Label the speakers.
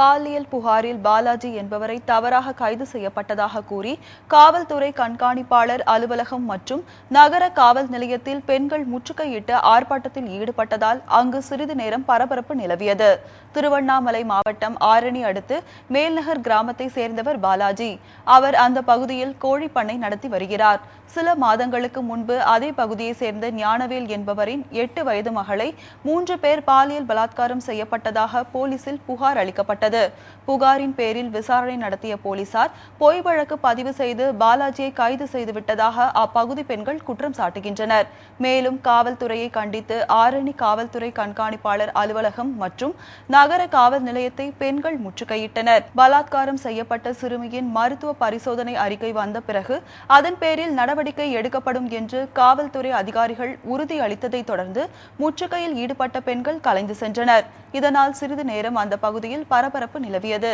Speaker 1: பாலியல் புகாரில் பாலாஜி என்பவரை தவறாக கைது செய்யப்பட்டதாக கூறி காவல்துறை கண்காணிப்பாளர் அலுவலகம் மற்றும் நகர காவல் நிலையத்தில் பெண்கள் முற்றுகையிட்டு ஆர்ப்பாட்டத்தில் ஈடுபட்டதால் அங்கு சிறிது நேரம் பரபரப்பு நிலவியது. திருவண்ணாமலை மாவட்டம் ஆரணி அடுத்து மேல்நகர் கிராமத்தை சேர்ந்தவர் பாலாஜி. அவர் அந்த பகுதியில் கோழி பண்ணை நடத்தி வருகிறார். சில மாதங்களுக்கு முன்பு அதே பகுதியை சேர்ந்த ஞானவேல் என்பவரின் எட்டு வயது மகளை மூன்று பேர் பாலியல் பலாத்காரம் செய்யப்பட்டதாக போலீசில் புகார் அளிக்கப்பட்டது. புகாரின் பேரில் விசாரணை நடத்திய போலீசார் பொய் வழக்கு பதிவு செய்து பாலாஜியை கைது செய்துவிட்டதாக அப்பகுதி பெண்கள் குற்றம் சாட்டுகின்றனர். மேலும் காவல்துறையை கண்டித்து ஆரணி காவல்துறை கண்காணிப்பாளர் அலுவலகம் மற்றும் நகர காவல் நிலையத்தை பெண்கள் முற்றுகையிட்டனர். பலாத்காரம் செய்யப்பட்ட சிறுமியின் மருத்துவ பரிசோதனை அறிக்கை வந்த பிறகு அதன் பேரில் நடவடிக்கை எடுக்கப்படும் என்று காவல்துறை அதிகாரிகள் உறுதியளித்ததை தொடர்ந்து முற்றுகையில் ஈடுபட்ட பெண்கள் கலைந்து சென்றனர். இதனால் சிறிது நேரம் அந்த பகுதியில் பரபரப்பு நிலவியது.